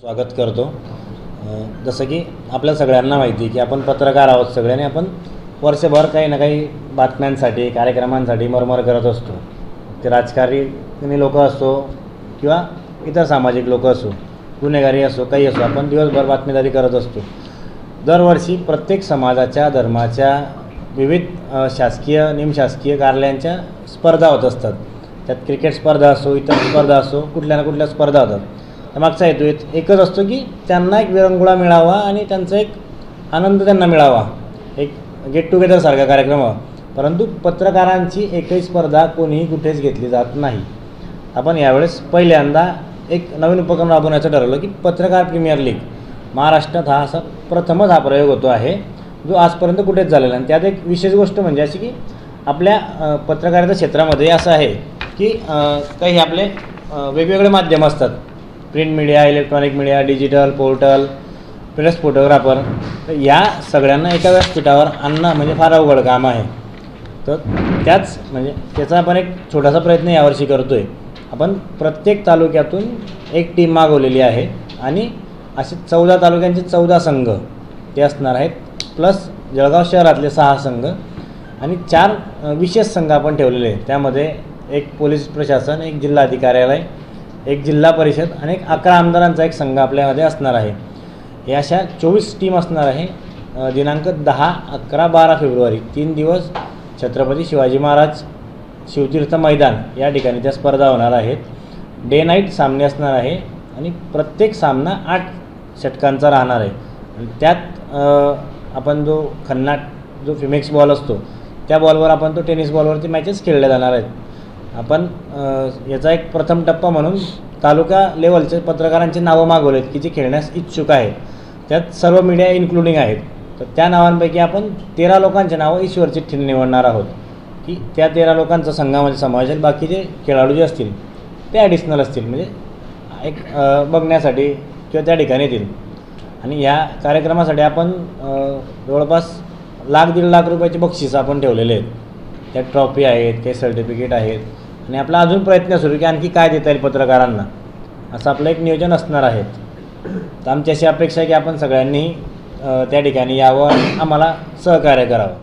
स्वागत करतो. जसं की आपल्या सगळ्यांना माहिती आहे की आपण पत्रकार आहोत सगळ्यांनी आपण वर्षभर काही ना काही बातम्यांसाठी कार्यक्रमांसाठी मरमर करत असतो. ते राजकारणी लोक असो किंवा इतर सामाजिक लोक असो गुन्हेगारी असो काही असो आपण दिवसभर बातमीदारी करत असतो. दरवर्षी प्रत्येक समाजाच्या धर्माच्या विविध शासकीय निमशासकीय कार्यालयांच्या स्पर्धा होत असतात. त्यात क्रिकेट स्पर्धा असो इतर स्पर्धा असो कुठल्या ना कुठल्या स्पर्धा होतात. मागचा हेतू एकच असतो की त्यांना एक विरंगुळा मिळावा आणि त्यांचा एक आनंद त्यांना मिळावा. एक गेट टुगेदरसारखा कार्यक्रम व्हावा परंतु पत्रकारांची एकही स्पर्धा कोणीही कुठेच घेतली जात नाही. आपण यावेळेस पहिल्यांदा एक नवीन उपक्रम राबवण्याचं ठरवलं की पत्रकार प्रीमियर लीग महाराष्ट्रात हा असा प्रथमच हा प्रयोग होतो आहे जो आजपर्यंत कुठेच झालेला आणि त्यात एक विशेष गोष्ट म्हणजे अशी की आपल्या पत्रकारिता क्षेत्रामध्ये असं आहे की काही आपले वेगवेगळे माध्यम असतात. Print media electronic media digital portal press photographer तर या सगळ्यांना एका व्यासपीठावर आणणं म्हणजे फार अवघड काम आहे. तर त्याच म्हणजे त्याचा आपण एक छोटासा प्रयत्न यावर्षी करतो आहे आपण प्रत्येक तालुक्यातून एक टीम मागवलेली आहे आणि असे चौदा तालुक्यांचे चौदा संघ ते असणार आहेत प्लस जळगाव शहरातले सहा संघ आणि चार विशेष संघ आपण ठेवलेले आहेत. त्यामध्ये एक पोलीस प्रशासन एक जिल्हा कार्यालय एक जिल्हा परिषद आणि एक अकरा आमदारांचा एक संघ आपल्यामध्ये असणार आहे. या अशा चोवीस टीम असणार आहे. दिनांक दहा अकरा बारा फेब्रुवारी तीन दिवस छत्रपती शिवाजी महाराज शिवतीर्थ मैदान या ठिकाणी त्या स्पर्धा होणार आहेत. डे नाईट सामने असणार आहे आणि प्रत्येक सामना आठ षटकांचा राहणार आहे. आणि त्यात आपण जो खन्नाट जो फिमेक्स बॉल असतो त्या बॉलवर आपण तो टेनिस बॉलवरती मॅचेस खेळल्या जाणार आहेत. आपण याचा एक प्रथम टप्पा म्हणून तालुका लेवलचे पत्रकारांची नावं मागवलेत की जे खेळण्यास इच्छुक आहेत. त्यात सर्व मीडिया इन्क्लुडिंग आहेत. तर त्या नावांपैकी आपण तेरा लोकांचे नावं ईश्वरची ठिण निवडणार आहोत. की त्या तेरा लोकांचा संघामध्ये समावेश आहे बाकीचे खेळाडू जे असतील ते ॲडिशनल असतील. म्हणजे एक बघण्यासाठी किंवा त्या ठिकाणी येतील. आणि या कार्यक्रमासाठी आपण जवळपास लाख दीड लाख रुपयाचे बक्षीस आपण ठेवलेले आहेत. त्यात ट्रॉफी आहेत काही सर्टिफिकेट आहेत. आणि आपला अजून प्रयत्न सुरू की आणखी काय देता येईल पत्रकारांना. असं आपलं एक नियोजन असणार आहे. तर आमची अशी अपेक्षा आहे की आपण सगळ्यांनी त्या ठिकाणी यावं आम्हाला सहकार्य करावं.